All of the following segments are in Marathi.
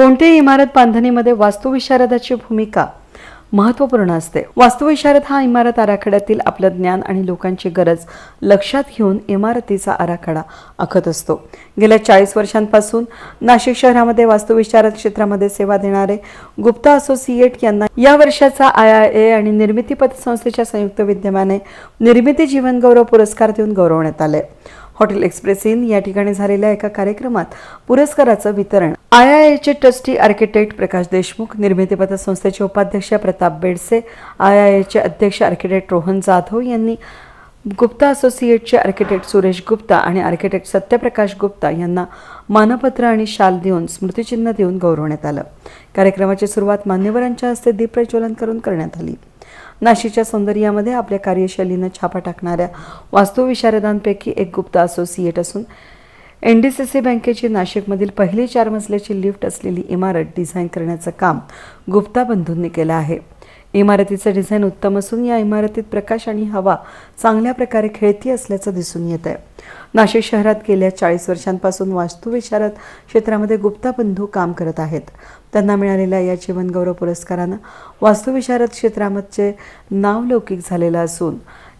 कोणत्याही इमारत बांधणीमध्ये वास्तुविशारदाची भूमिका महत्त्वपूर्ण असते. वास्तुविशारद हा इमारत आराखड्यातील आपलं ज्ञान आणि लोकांची गरज लक्षात घेऊन इमारतीचा आराखडा आखत असतो. गेल्या चाळीस वर्षांपासून नाशिक शहरामध्ये वास्तुविशारद क्षेत्रामध्ये सेवा देणारे गुप्ता असोसिएट यांना या वर्षाचा आय आय ए आणि निर्मिती पतसंस्थेच्या संयुक्त विद्यमाने निर्मिती जीवन गौरव पुरस्कार देऊन गौरवण्यात आले. हॉटेल एक्सप्रेस इन या ठिकाणी झालेल्या एका कार्यक्रमात पुरस्काराचं वितरण. आय आय एचे ट्रस्टी आर्किटेक्ट प्रकाश देशमुख निर्मिती पतसंस्थेचे उपाध्यक्ष प्रताप बेडसे आय आय एचे अध्यक्ष आर्किटेक्ट रोहन जाधव यांनी गुप्ता असोसिएटचे आर्किटेक्ट सुरेश गुप्ता आणि आर्किटेक्ट सत्यप्रकाश गुप्ता यांना मानपत्र आणि शाल देऊन स्मृतिचिन्ह देऊन गौरवण्यात आलं. कार्यक्रमाची सुरुवात मान्यवरांच्या हस्ते दीप प्रज्वलन करून करण्यात आली. नाशिकच्या सौंदर्यामध्ये आपल्या कार्यशैलीनं छापा टाकणाऱ्या वास्तुविशारदांपैकी एक गुप्त असोसिएट असून एन डी सी सी बँकेची नाशिकमधील पहिली चार मजल्याची लिफ्ट असलेली इमारत डिझाईन करण्याचं काम गुप्ता बंधूंनी केलं आहे. इमारतीचं डिझाईन उत्तम असून या इमारतीत प्रकाश आणि हवा चांगल्या प्रकारे खेळती असल्याचं दिसून येत आहे नाशिक शहरात गेल्या चाळीस वर्षांपासून वास्तुविशारद क्षेत्रामध्ये गुप्ता बंधू काम करत आहेत. त्यांना मिळालेल्या या जीवनगौरव पुरस्कारानं वास्तुविशारद क्षेत्रामध्ये नावलौकिक झालेलं असून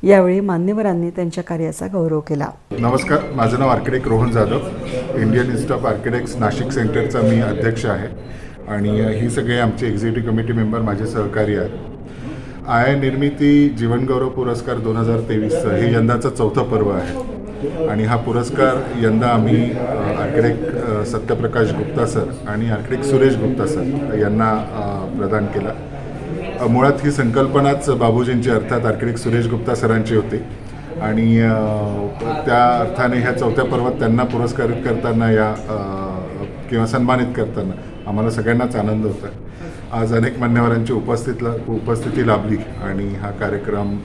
यावेळी मान्यवरांनी त्यांच्या कार्याचा गौरव केला. नमस्कार माझं नाव architect Rohan Jadhav. Indian Institute of Architects Nashik सेंटरचा मी अध्यक्ष आहे. आणि ही सगळे आमचे एक्झिक्युटिव्ह कमिटी मेंबर माझे सहकारी आहेत. आय निर्मिती जीवनगौरव पुरस्कार दोन हजार तेवीस हे यंदाचं चौथं पर्व आहे. आणि हा पुरस्कार यंदा आम्ही आर्किटेक्ट सत्यप्रकाश गुप्ता सर आणि आर्किटेक्ट सुरेश गुप्ता सर यांना प्रदान केला. मुळात ही संकल्पनाच बाबूजींची अर्थात आर्किटेक्ट सुरेश गुप्ता सरांची होती. आणि त्या अर्थाने ह्या चौथ्या पर्वात त्यांना पुरस्कारित करताना या किंवा सन्मानित करताना आम्हाला सगळ्यांनाच आनंद होता आज अनेक मान्यवरांची उपस्थितला उपस्थिती लाभली आणि हा कार्यक्रम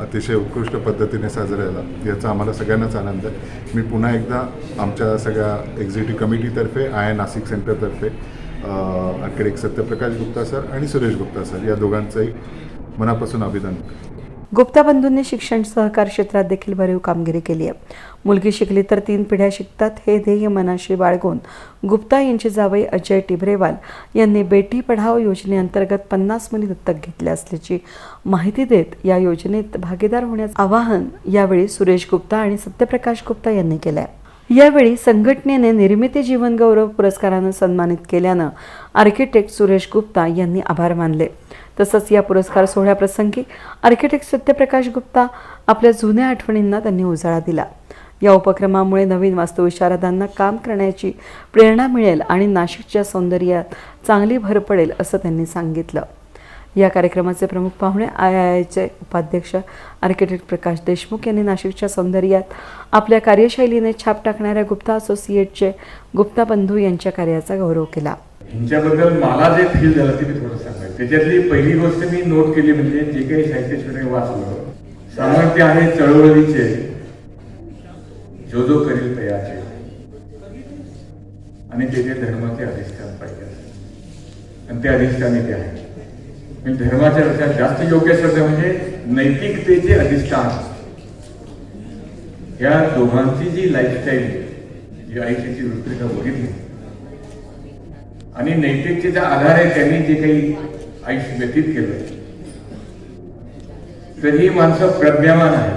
अतिशय उत्कृष्ट पद्धतीने साजरा झाला याचा आम्हाला सगळ्यांनाच आनंद आहे. मी पुन्हा एकदा आमच्या सगळ्या एक्झिक्युटिव्ह कमिटीतर्फे आय नासिक नाशिक सेंटरतर्फे एक सत्यप्रकाश गुप्ता सर आणि सुरेश गुप्ता सर या दोघांचंही मनापासून अभिनंदन. गुप्ता बंधूंनी शिक्षण सहकार क्षेत्रात देखील भरीव कामगिरी केली आहे. मुलगी शिकली तर तीन पिढ्या शिकतात हे ध्येय मनाशी बाळगून गुप्ता यांचे जावई अजय टिबरेवाल यांनी बेटी पढाओ योजनेअंतर्गत पन्नास मुली दत्तक घेतल्या असल्याची माहिती देत या योजनेत भागीदार होण्याचं आवाहन यावेळी सुरेश गुप्ता आणि सत्यप्रकाश गुप्ता यांनी केलं आहे यावेळी संघटनेने निर्मिती जीवनगौरव पुरस्कारानं सन्मानित केल्यानं आर्किटेक्ट सुरेश गुप्ता यांनी आभार मानले. तसंच या पुरस्कार सोहळ्याप्रसंगी आर्किटेक्ट सत्यप्रकाश गुप्ता आपल्या जुन्या आठवणींना त्यांनी उजाळा दिला. या उपक्रमामुळे नवीन वास्तुविशारदांना काम करण्याची प्रेरणा मिळेल आणि नाशिकच्या सौंदर्यात चांगली भर पडेल असं त्यांनी सांगितलं. या कार्यक्रमाचे प्रमुख पाहुणे आय आय आयचे उपाध्यक्ष आर्किटेक्ट प्रकाश देशमुख यांनी नाशिकच्या सौंदर्यात आपल्या कार्यशैलीने छाप टाकणाऱ्या गुप्ता असोसिएटचे गुप्ता बंधू यांच्या कार्याचा गौरव केला. यांच्याबद्दल मला जे फील झालं ते मी थोडं सांगायचं त्याच्यातली पहिली गोष्ट मी नोट केली म्हणजे जे काही साहित्य वाचलं सामर्थ्य आहे चळवळीचे. जो जो करील तयाचे. आणि ते ते धर्माचे अधिष्ठान पाहिजे. आणि ते अधिष्ठान ते आहे. आणि धर्माच्या पेक्षा जास्त योग्य शब्द म्हणजे नैतिकतेचे अधिष्ठान. या दोघांची जी लाईफस्टाईल जी आयुष्याची रूपरेखा बघितली आणि नैतिकतेचा आधार आहे त्यांनी जे काही आयुष्य व्यतीत केलं तर ही माणसं प्रज्ञावान आहे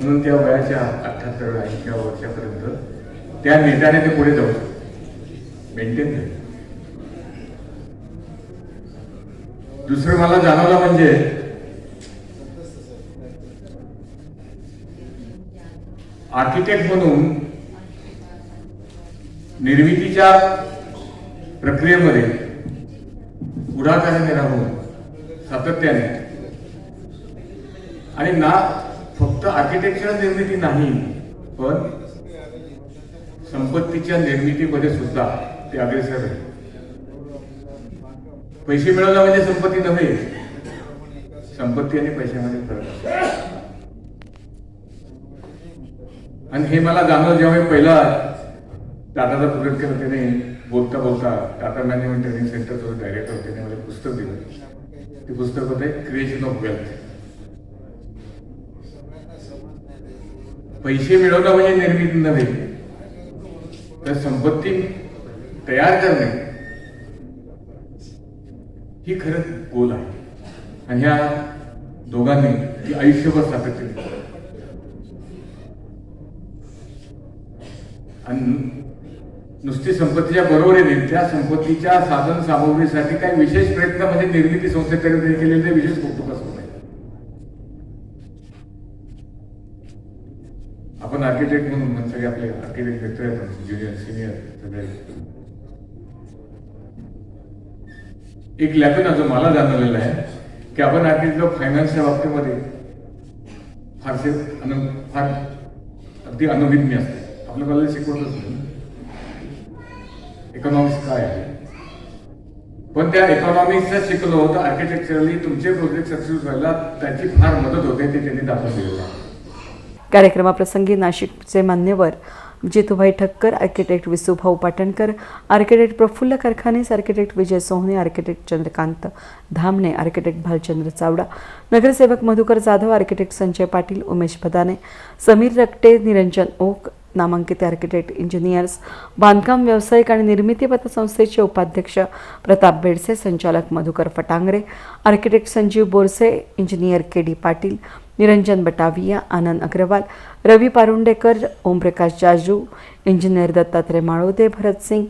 म्हणून त्या वयाच्या अठ्ठ्याहत्तर ऐंशी वर्षापर्यंत त्या नेत्याने ते पुढे जाऊ मेंटेन झाले. दुसरं मला जाणवलं म्हणजे? आर्किटेक्ट म्हणून निर्मितीच्या प्रक्रियेमध्ये पुढाकाराने राहून सातत्याने. आणि ना फक्त आर्किटेक्चर निर्मिती नाही पण संपत्तीच्या निर्मितीमध्ये सुद्धा ते अग्रेसर आहे पैसे मिळवला म्हणजे संपत्ती नव्हे. संपत्ती आणि पैशामध्ये फरक आणि हे मला जाणवलं जेव्हा मी पहिला टाटाचा प्रोजेक्ट केला त्याने बोलता बोलता टाटा मॅनेजमेंट ट्रेनिंग सेंटरचं डायरेक्टर होते त्याने मला पुस्तक दिलं. ते पुस्तक होते क्रिएशन ऑफ वेल्थ पैसे मिळवणं म्हणजे निर्मिती नव्हे. तर संपत्ती तयार करणे ही खरंच गोल आहे. आणि ह्या दोघांनी ती आयुष्यभर सातत्य आणि नुसती संपत्तीच्या बरोबरीने त्या संपत्तीच्या साधन सामग्रीसाठी काही विशेष प्रयत्न म्हणजे निर्मिती संस्थेकडे केलेले विशेष कौतुक असतो आपण आर्किटेक्ट म्हणून सगळे आपले आर्किटेक्ट मित्र आहेत ज्युनियर सिनियर सगळे. एक लॅपन जो मला जाणवलेला आहे की आपण आर्किटेक्ट फायनान्सच्या बाबतीमध्ये फारसे अनु फार अगदी अनुभिज्ञ असते. आपलं कॉलेज शिकवतच नाही. इकॉनॉमिक्स काय आहे? पण त्या इकॉनॉमिक्सच शिकलो तर आर्किटेक्चरली तुमचे प्रोजेक्ट सक्सेस व्हायला त्याची फार मदत होते ते त्यांनी दाखवून दिलेलं कार्यक्रमाप्रसंगी नाशिकचे मान्यवर Jitubhai Thakkar architect Visubhau Patankar architect Praful Karkhanis architect Vijay Sohne architect Chandrakant Dhamne architect Bhalchandra Chavda नगरसेवक मधुकर जाधव आर्किटेक्ट संजय पाटील उमेश भदाने समीर रक्टे निरंजन ओक नामांकित आर्किटेक्ट इंजिनियर्स बांधकाम व्यावसायिक आणि निर्मिती पतसंस्थेचे उपाध्यक्ष प्रताप बेडसे संचालक Madhukar Phatangare architect Sanjeev Borse engineer K D Patil Niranjan Batavia Anand Agarwal Ravi Parundekar Omprakash Jaju engineer Dattatray Malode Bharat Singh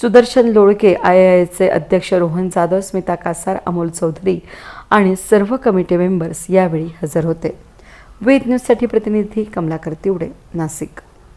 Sudarshan Lolke I I एचे अध्यक्ष रोहन जाधव स्मिता कासार अमोल चौधरी आणि सर्व कमिटी मेंबर्स यावेळी हजर होते. वेद न्यूजसाठी प्रतिनिधी कमलाकर तिवडे नाशिक.